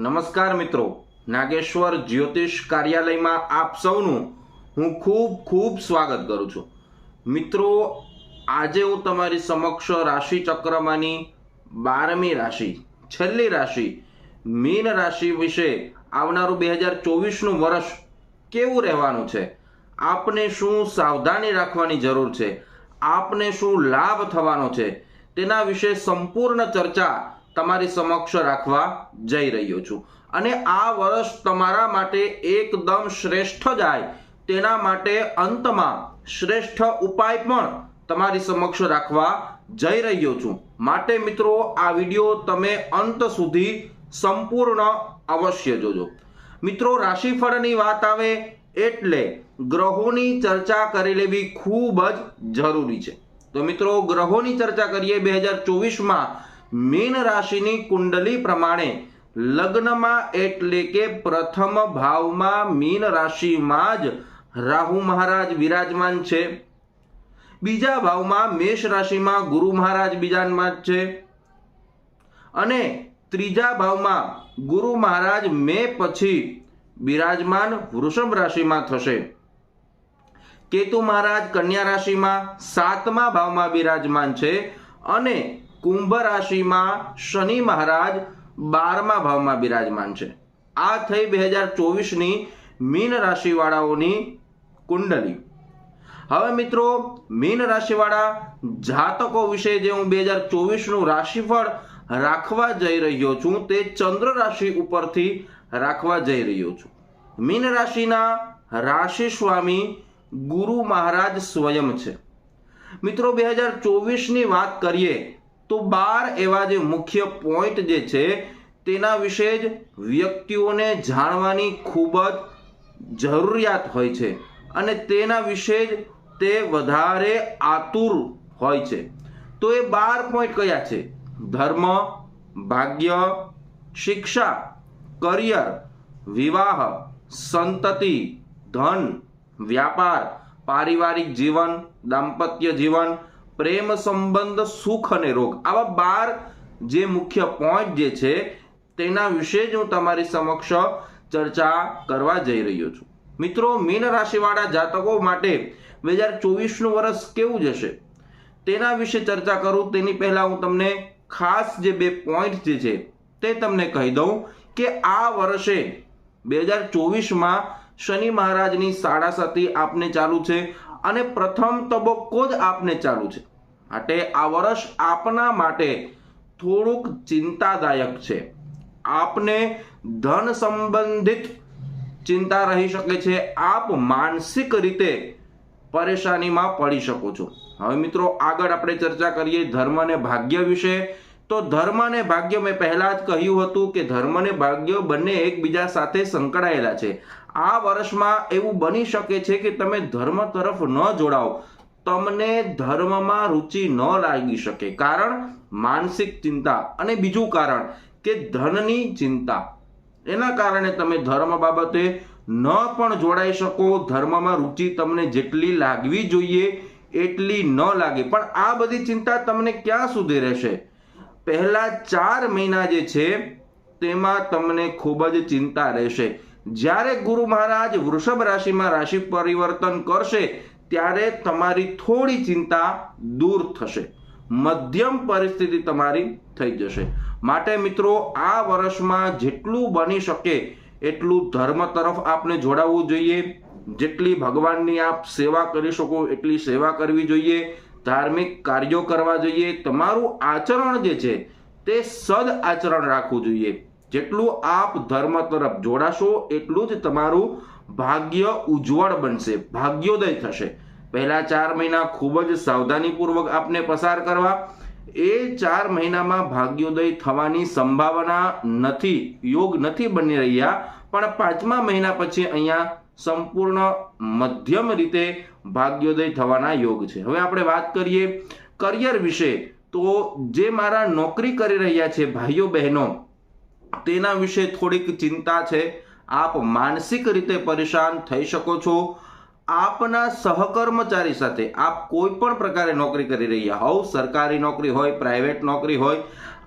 નમસ્કાર મિત્રો. નાગેશ્વર જ્યોતિષ કાર્યાલયમાં આપ સૌનું હું ખૂબ ખૂબ સ્વાગત કરું છું. મિત્રો, આજે હું તમારી સમક્ષ રાશિ ચક્રમાંની બારમી રાશિ, છેલ્લી રાશિ, મીન રાશિ વિશે આવનારું બે હજાર ચોવીસનું વર્ષ કેવું રહેવાનું છે? આપને શું સાવધાની રાખવાની જરૂર છે? આપને શું લાભ થવાનો છે? તેના વિશે સંપૂર્ણ ચર્ચા તમારી સમક્ષ રાખવા જઈ રહ્યો છું. અને આ વર્ષ તમારા માટે એકદમ શ્રેષ્ઠ જાય. તેના માટે અંતમાં શ્રેષ્ઠ ઉપાય પણ તમારી સમક્ષ રાખવા જઈ રહ્યો છું. માટે મિત્રો, આ વીડિયો તમે અંત સુધી સંપૂર્ણ અવશ્ય જોજો. મિત્રો, રાશિફળની વાત આવે એટલે ગ્રહોની ચર્ચા કરી લેવી ખૂબ જ જરૂરી છે. તો મિત્રો, ગ્રહોની ચર્ચા કરીએ બે હજાર ચોવીસમાં. મીન રાશિની કુંડલી પ્રમાણે લગ્નમાં એટલે કે પ્રથમ ભાવમાં મીન રાશિમાં જ રાહુ મહારાજ વિરાજમાન છે. બીજા ભાવમાં મેષ રાશિમાં ગુરુ મહારાજ બીજામાં છે. અને ત્રીજા ભાવમાં ગુરુ મહારાજ મે પછી બિરાજમાન વૃષભ રાશિમાં થશે. કેતુ મહારાજ કન્યા રાશિમાં સાતમા ભાવમાં બિરાજમાન છે અને કુંભ રાશિમાં શનિ મહારાજ બારમા ભાવમાં બિરાજમાન છે. આ થઈ બે હજાર ચોવીસની મીન રાશિવાળાઓની કુંડલી. હવે મિત્રો, મીન રાશિવાળા જાતકો વિશે જે હું બે હજાર ચોવીસનું રાશિફળ રાખવા જઈ રહ્યો છું, તે ચંદ્ર રાશિ ઉપરથી રાખવા જઈ રહ્યો છું. મીન રાશિના રાશિ સ્વામી ગુરુ મહારાજ સ્વયં છે. મિત્રો બે હજાર ચોવીસની વાત કરીએ તો બાર એવા જે મુખ્ય પોઈન્ટ જે છે, તેના વિશે જ વ્યક્તિઓને જાણવાની ખૂબ જ જરૂરિયાત હોય છે અને તેના વિશે જ તે વધારે આતુર હોય છે. તો એ બાર પોઈન્ટ કયા છે? ધર્મ, ભાગ્ય, શિક્ષા, કરિયર, વિવાહ, સંતતિ, ધન, વ્યાપાર, પારિવારિક જીવન, દાંપત્ય જીવન પ્રેમ સંબંધ, સુખ અને રોગ. આવા બાર જે મુખ્ય પોઈન્ટ જે છે, તેના વિશે જ હું તમારી સમક્ષ ચર્ચા કરવા જઈ રહ્યો છું. મિત્રો, મીન રાશિવાળા જાતકો માટે બે હજાર ચોવીસનું વર્ષ કેવું જશે? તેના વિશે ચર્ચા કરું. તેની પહેલાં હું તમને ખાસ જે બે પોઈન્ટ જે છે, તે તમને કહી દઉં કે આ વર્ષે બે હજાર ચોવીસમાં શનિ મહારાજની સાડાસાતી આપને ચાલુ છે અને પ્રથમ તબક્કો જ આપને ચાલુ છે. માટે આ વર્ષ આપના માટે થોડુંક ચિંતાદાયક છે. આપને ધન સંબંધિત ચિંતા રહી શકે છે. આપ માનસિક રીતે પરેશાનીમાં પડી શકો છો. હવે મિત્રો, આગળ આપણે ચર્ચા કરીએ ધર્મ અને ભાગ્ય વિશે. તો ધર્મ અને ભાગ્ય મેં પહેલા જ કહ્યું હતું કે ધર્મ અને ભાગ્ય બંને એકબીજા સાથે સંકળાયેલા છે. આ વર્ષમાં એવું બની શકે છે કે તમે ધર્મ તરફ ન જોડાઓ. તમને ધર્મમાં રુચિ ન લાગી શકે. કારણ માનસિક ચિંતા અને બીજું કારણ કે ધનની ચિંતા. એના કારણે તમે ધર્મ બાબતે ન પણ જોડાઈ શકો. ધર્મમાં રુચિ તમને જેટલી લાગવી જોઈએ એટલી ન લાગે. પણ આ બધી ચિંતા તમને ક્યાં સુધી રહેશે? પહેલા ચાર મહિના જે છે, તેમાં તમને ખૂબ જ ચિંતા રહેશે. જ્યારે ગુરુ મહારાજ વૃષભ રાશિમાં રાશિ પરિવર્તન કરશે ત્યારે તમારી થોડી ચિંતા દૂર થશે. મધ્યમ પરિસ્થિતિ તમારી થઈ જશે. માટે મિત્રો, આ વર્ષમાં જેટલું બની શકે એટલું ધર્મ તરફ આપને જોડાવવું જોઈએ. જેટલી ભગવાનની આપ સેવા કરી શકો, એટલી સેવા કરવી જોઈએ. ધાર્મિક કાર્યો કરવા જોઈએ. તમારું આચરણ જે છે, તે સદ આચરણ રાખવું જોઈએ. જેટલું આપ ધર્મ તરફ જોડાશો, એટલું જ તમારું ભાગ્ય ઉજ્જવળ બનશે, ભાગ્યોદય થશે. પહેલા ચાર મહિના ખૂબ જ સાવધાનીપૂર્વક આપને પસાર કરવા. એ ચાર મહિનામાં ભાગ્યોદય થવાની સંભાવના નથી, યોગ નથી બની રહ્યા, પણ પાંચમા મહિના પછી અહીંયા સંપૂર્ણ મધ્યમ રીતે ભાગ્યોદય થવાના યોગ છે. હવે આપણે વાત કરીએ કરિયર વિશે. તો જે મારા નોકરી કરી રહ્યા છે, ભાઈઓ બહેનો તેના વિશે થોડીક ચિંતા છે. આપ માનસિક રીતે પરેશાન થઈ શકો છો. આપના સહકર્મચારી સાથે આપ કોઈ પણ પ્રકારે નોકરી કરી રહ્યા હોવ, સરકારી નોકરી હોય, પ્રાઇવેટ નોકરી હોય,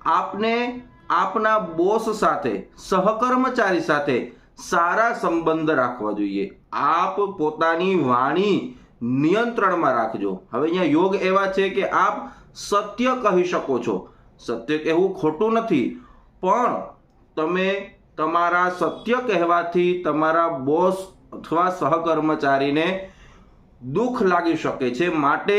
આપને આપના બોસ સાથે, સહકર્મચારી સાથે સારા સંબંધ રાખવા જોઈએ. આપ પોતાની વાણી નિયંત્રણમાં રાખજો. હવે અહીંયા યોગ એવા છે કે આપ સત્ય કહી શકો છો. સત્ય કહેવું ખોટું નથી. પણ તમે તમારા સત્ય કહેવાથી તમારા બોસ અથવા સહકર્મચારીને દુઃખ લાગી શકે છે માટે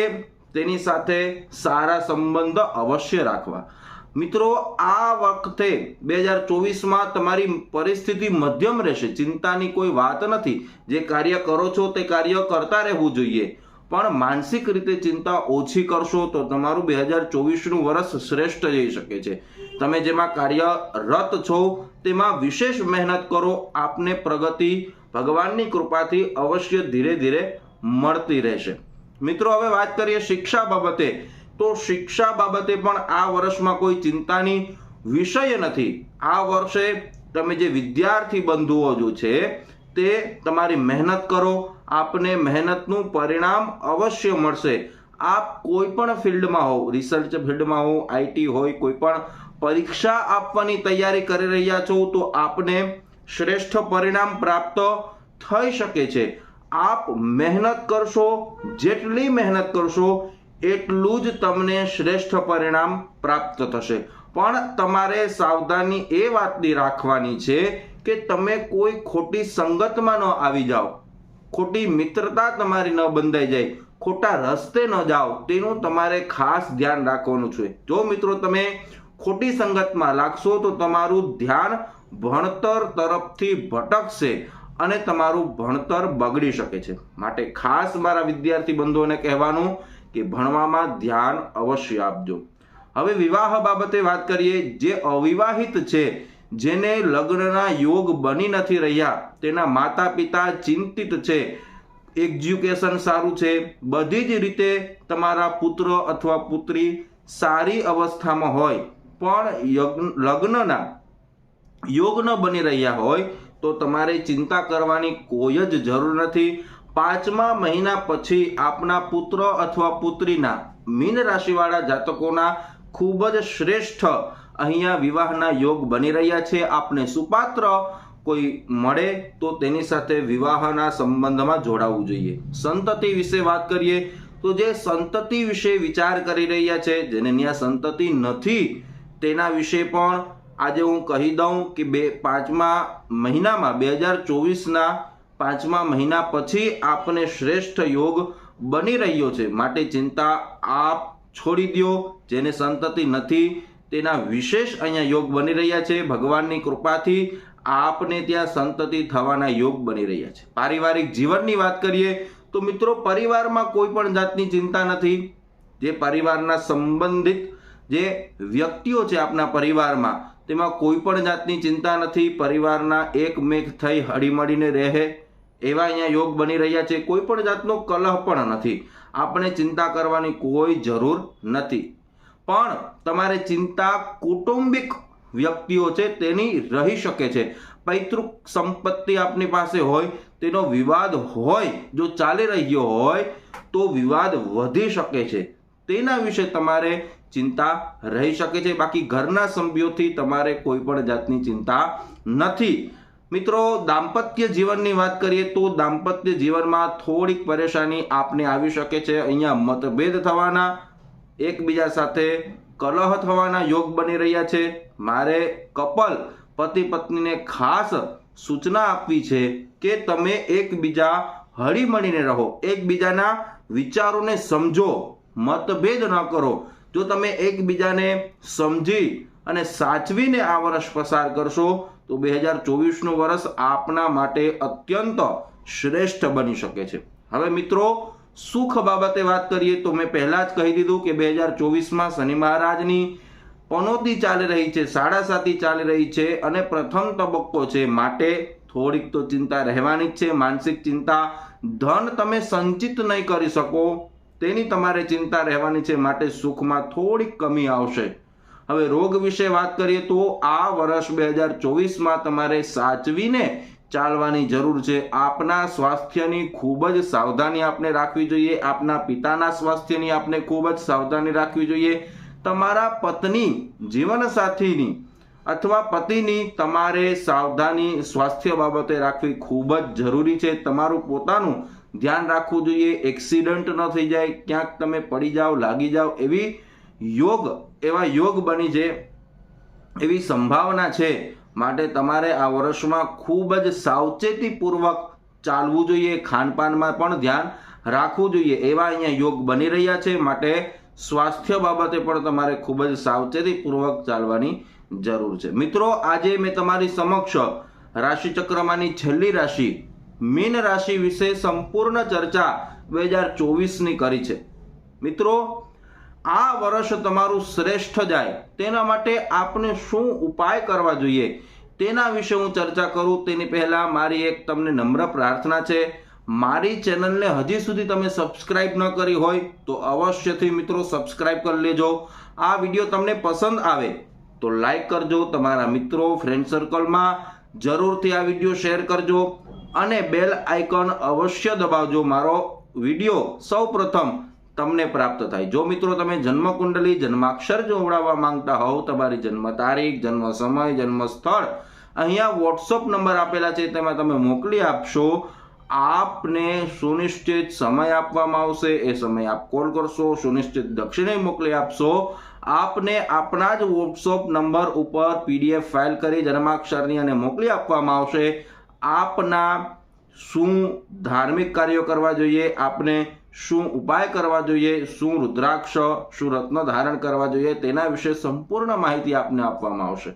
તેની સાથે સારા સંબંધ અવશ્ય રાખવા. મિત્રો, આ વખતે બે હજાર ચોવીસમાં તમારી પરિસ્થિતિ મધ્યમ રહેશે. ચિંતાની કોઈ વાત નથી. જે કાર્ય કરો છો તે કાર્ય કરતા રહેવું જોઈએ. પણ માનસિક રીતે ચિંતા ઓછી કરશો તો તમારું બે હજાર ચોવીસનું વર્ષ શ્રેષ્ઠ જઈ શકે છે. તમે જેમાં કાર્યરત છો, તેમાં વિશેષ મહેનત કરો, આપને પ્રગતિ ભગવાનની કૃપાથી અવશ્ય ધીરે ધીરે મળતી રહેશે. મિત્રો, હવે વાત કરીએ શિક્ષા બાબતે. તો શિક્ષા બાબતે પણ આ વર્ષમાં કોઈ ચિંતાની વિષય નથી. આ વર્ષે તમે જે વિદ્યાર્થી બંધુઓ જો છે, તે તમારી મહેનત કરો, આપને મહેનતનું પરિણામ અવશ્ય મળશે. આપ કોઈ પણ ફિલ્ડમાં હો રિસર્ચ ફિલ્ડમાં હો આઈટી હોય, કોઈ પણ પરીક્ષા આપવાની તૈયારી કરી રહ્યા છો તો આપને શ્રેષ્ઠ પરિણામ પ્રાપ્ત થઈ શકે છે. આપ મહેનત કરશો, જેટલી મહેનત કરશો, એટલું જ તમને શ્રેષ્ઠ પરિણામ પ્રાપ્ત થશે. પણ તમારે સાવધાની એ વાતની રાખવાની છે કે તમે કોઈ ખોટી સંગતમાં ન આવી જાઓ. ખોટી મિત્રતા તમારી ન બંધાઈ જાય. ખોટા રસ્તે ન જાઓ. તેનું તમારે ખાસ ધ્યાન રાખવાનું છે. જો મિત્રો તમે ખોટી સંગતમાં લાગશો તો તમારું ધ્યાન ભણતર તરફથી ભટકશે અને તમારું ભણતર બગડી શકે છે. માટે ખાસ મારા વિદ્યાર્થી બંધુઓને કહેવાનું કે ભણવામાં ધ્યાન અવશ્ય આપજો. હવે વિવાહ બાબતે વાત કરીએ, જે અવિવાહિત છે, જેને લગ્નના યોગ બની નથી રહ્યા, તેના માતા પિતા ચિંતિત છે, એજ્યુકેશન સારું છે, બધી જ રીતે તમારા પુત્ર અથવા પુત્રી સારી અવસ્થામાં હોય પણ લગ્નના યોગ ન બની રહ્યા હોય તો તમારે ચિંતા કરવાની કોઈ જ જરૂર નથી. પાંચમા મહિના પછી આપના પુત્ર અથવા પુત્રીના મીન રાશિવાળા જાતકોના ખૂબ જ શ્રેષ્ઠ અહીંયા વિવાહના યોગ બની રહ્યા છે. આપને સુપાત્ર કોઈ મળે તો તેની સાથે વિવાહના સંબંધમાં જોડાવવું જોઈએ. સંતતિ વિશે વાત કરીએ તો જે સંતતિ વિશે વિચાર કરી રહ્યા છે, જેને ત્યાં સંતતિ નથી તેના વિશે પણ આજે હું કહી દઉં કે બે, પાંચમા મહિનામાં, બે હજાર ચોવીસના પાંચમા મહિના પછી આપને શ્રેષ્ઠ યોગ બની રહ્યો છે. માટે ચિંતા આપ છોડી દો જેને સંતતિ નથી, તેના વિશેષ અહીંયા યોગ બની રહ્યા છે. ભગવાનની કૃપાથી આપને ત્યાં સંતતિ થવાના યોગ બની રહ્યા છે. પારિવારિક જીવનની વાત કરીએ તો મિત્રો, પરિવારમાં કોઈ પણ જાતની ચિંતા નથી. જે પરિવારના સંબંધિત જે વ્યક્તિઓ છે આપના પરિવારમાં, તેમાં કોઈ પણ જાતની ચિંતા નથી, પરિવારના એકમેક થઈ હળીમળીને રહે, એવા અહીંયા યોગ બની રહ્યા છે. કોઈ પણ જાતનો કલહ પણ નથી. આપણે ચિંતા કરવાની કોઈ જરૂર નથી. પણ તમારે ચિંતા કૌટુંબિક વ્યક્તિઓ છે તેની રહી શકે છે. પૈતૃક સંપત્તિ આપની પાસે હોય, તેનો વિવાદ હોય, જો ચાલી રહ્યો હોય, તો વિવાદ વધી શકે છે. તેના વિશે તમારે ચિંતા રહી શકે છે. બાકી ઘરના સભ્યોથી તમારે કોઈ પણ જાતની ચિંતા નથી. મિત્રો, દાંપત્ય જીવનની વાત કરીએ તો દાંપત્ય જીવનમાં થોડીક પરેશાની આપને આવી શકે છે. અહીંયા મતભેદ થવાના, એકબીજા સાથે કલહ થવાના યોગ બની રહ્યા છે. મારે કપલ પતિ પત્નીને ખાસ સૂચના આપવી છે કે તમે એકબીજા હળીમળીને રહો. એકબીજાના વિચારોને સમજો. મતભેદ ન કરો. જો તમે એકબીજાને સમજી અને સાચવીને આ વર્ષ પસાર કરશો, તો બે હજાર ચોવીસનું વર્ષ આપના માટે અત્યંત શ્રેષ્ઠ બની શકે છે. હવે મિત્રો, સુખ બાબતે વાત કરીએ તો મેં પહેલાં જ કહી દીધું કે બે હજાર ચોવીસમાં શનિ મહારાજની પનોતી ચાલી રહી છે સાડા સાતી ચાલી રહી છે અને પ્રથમ તબક્કો છે માટે થોડીક તો ચિંતા રહેવાની જ છે, માનસિક ચિંતા, ધન તમે સંચિત નહીં કરી શકો તેની તમારે ચિંતા રહેવાની છે, માટે સુખમાં થોડીક કમી આવશે. હવે રોગ વિશે વાત કરીએ તો આ વર્ષ બે હજાર ચોવીસમાં તમારે સાચવીને ચાલવાની જરૂર છે. આપના સ્વાસ્થ્યની ખૂબ જ સાવધાની આપને રાખવી જોઈએ. આપના પિતાના સ્વાસ્થ્યની આપને ખૂબ જ સાવધાની રાખવી જોઈએ. તમારા પત્ની જીવનસાથીની અથવા પતિની તમારે સાવધાની સ્વાસ્થ્ય બાબતે રાખવી ખૂબ જ જરૂરી છે. તમારું પોતાનું ધ્યાન રાખવું જોઈએ એક્સિડન્ટ ન થઈ જાય, ક્યાંક તમે પડી જાઓ, લાગી જાઓ, એવી યોગ, એવા યોગ બની છે, એવી સંભાવના છે. માટે તમારે આ વર્ષમાં ખૂબ જ સાવચેતીપૂર્વક ચાલવું જોઈએ, ખાનપાનમાં પણ ધ્યાન રાખવું જોઈએ, એવા અહીંયા યોગ બની રહ્યા છે. માટે સ્વાસ્થ્ય બાબતે પણ તમારે ખૂબ જ સાવચેતીપૂર્વક ચાલવાની જરૂર છે. મિત્રો, આજે મેં તમારી સમક્ષ રાશિચક્રમાંની છેલ્લી રાશિ મીન રાશિ વિશે સંપૂર્ણ ચર્ચા બે હજાર ચોવીસની કરી છે. મિત્રો, આ વર્ષ તમારું શ્રેષ્ઠ જાય. તેના માટે આપને શું ઉપાય કરવા જોઈએ? તેના વિશે હું ચર્ચા કરું. તેની પહેલાં મારી એક તમને નમ્ર પ્રાર્થના છે. મારી ચેનલને હજી સુધી તમે સબસ્ક્રાઇબ ન કરી હોય તો અવશ્યથી મિત્રો સબસ્ક્રાઇબ કરી લેજો. આ વીડિયો તમને પસંદ આવે તો લાઈક કરજો. તમારા મિત્રો ફ્રેન્ડ સર્કલમાં જરૂરથી આ વીડિયો શેર કરજો. અને બેલ આઇકોન અવશ્ય દબાવજો. મારો વીડિયો સૌ પ્રથમ તમને પ્રાપ્ત થાય. જો મિત્રો તમે જન્મ કુંડલી જન્માક્ષર જોવડાવવા માંગતા હોવ, તમારી જન્મ તારીખ, જન્મ સમય, જન્મ સ્થળ, અહીંયા વોટ્સઅપ નંબર આપેલા છે, તેમાં તમે મોકલી આપશો. આપને સુનિશ્ચિત સમય આપવામાં આવશે. એ સમય આપ કોલ કરશો, સુનિશ્ચિત દક્ષિણે મોકલી આપશો. આપને આપણા જ વોટ્સઅપ નંબર ઉપર પીડીએફ ફાઇલ કરી જન્માક્ષરની અને મોકલી આપવામાં આવશે. આપના શું ધાર્મિક કાર્યો કરવા જોઈએ? આપને શું ઉપાય કરવા જોઈએ? શું રુદ્રાક્ષ, શું રત્ન ધારણ કરવા જોઈએ? તેના વિશે સંપૂર્ણ માહિતી આપને આપવામાં આવશે.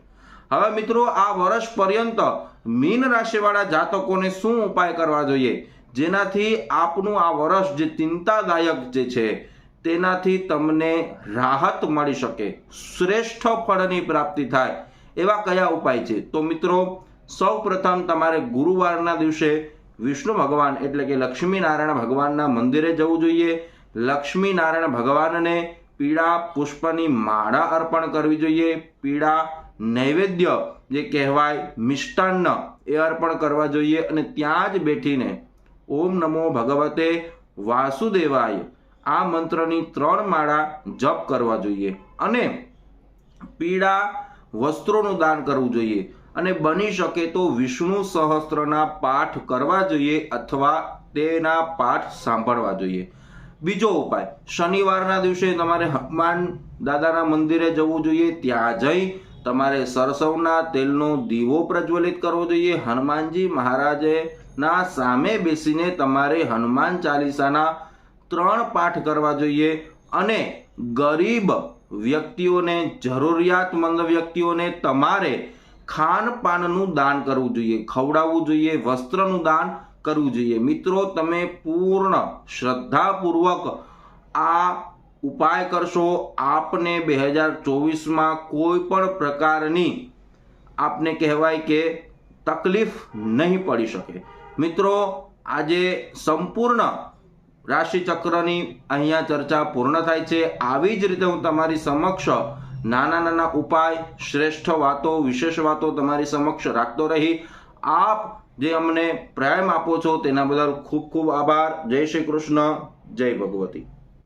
હવે મિત્રો, આ વર્ષ પર્યંત મીન રાશિવાળા જાતકોને શું ઉપાય કરવા જોઈએ? જેનાથી આપનું આ વર્ષ જે ચિંતાદાયક જે છે, તેનાથી તમને રાહત મળી શકે, શ્રેષ્ઠ ફળની પ્રાપ્તિ થાય એવા કયા ઉપાય છે? તો મિત્રો સૌ પ્રથમ તમારે ગુરુવારના દિવસે વિષ્ણુ ભગવાન એટલે કે લક્ષ્મીનારાયણ ભગવાનના મંદિરે જવું જોઈએ. લક્ષ્મીનારાયણ ભગવાનને પીળા પુષ્પની માળા અર્પણ કરવી જોઈએ. પીળા નૈવેદ્ય જે કહેવાય મિષ્ટાન્ન એ અર્પણ કરવા જોઈએ અને ત્યાં જ બેઠીને ઓમ નમો ભગવતે વાસુદેવાય આ મંત્રની ત્રણ માળા જપ કરવા જોઈએ અને પીળા વસ્ત્રોનું દાન કરવું જોઈએ. અને બની શકે તો વિષ્ણુ સહસ્ત્રના પાઠ કરવા જોઈએ અથવા તેના પાઠ સાંભળવા જોઈએ. બીજો ઉપાય, શનિવારના દિવસે તમારે હનુમાન દાદાના મંદિરે જવું જોઈએ, ત્યાં જઈ તમારે સરસવના તેલનો દીવો પ્રજ્વલિત કરવો જોઈએ. હનુમાનજી મહારાજે ના સામે બેસીને તમારે હનુમાન ચાલીસાના ત્રણ પાઠ કરવા જોઈએ અને ગરીબ વ્યક્તિઓને, જરૂરિયાતમંદ વ્યક્તિઓને તમારે ખાનપાનનું દાન કરવું જોઈએ, ખવડાવવું જોઈએ, વસ્ત્રનું દાન કરવું જોઈએ. મિત્રો, તમે પૂર્ણ શ્રદ્ધાપૂર્વક આ ઉપાય કરશો. આપને બે હજાર ચોવીસમાં કોઈ પણ પ્રકારની આપને કહેવાય કે તકલીફ નહીં પડી શકે. મિત્રો, આજે સંપૂર્ણ રાશિચક્રની અહીંયા ચર્ચા પૂર્ણ થાય છે. આવી જ રીતે હું તમારી સમક્ષ નાના નાના ઉપાય, શ્રેષ્ઠ વાતો, વિશેષ વાતો તમારી સમક્ષ રાખતો રહી. આપ જે અમને પ્રેમ આપો છો, તેના બદલ ખૂબ ખૂબ આભાર. જય શ્રી કૃષ્ણ. જય ભગવતી.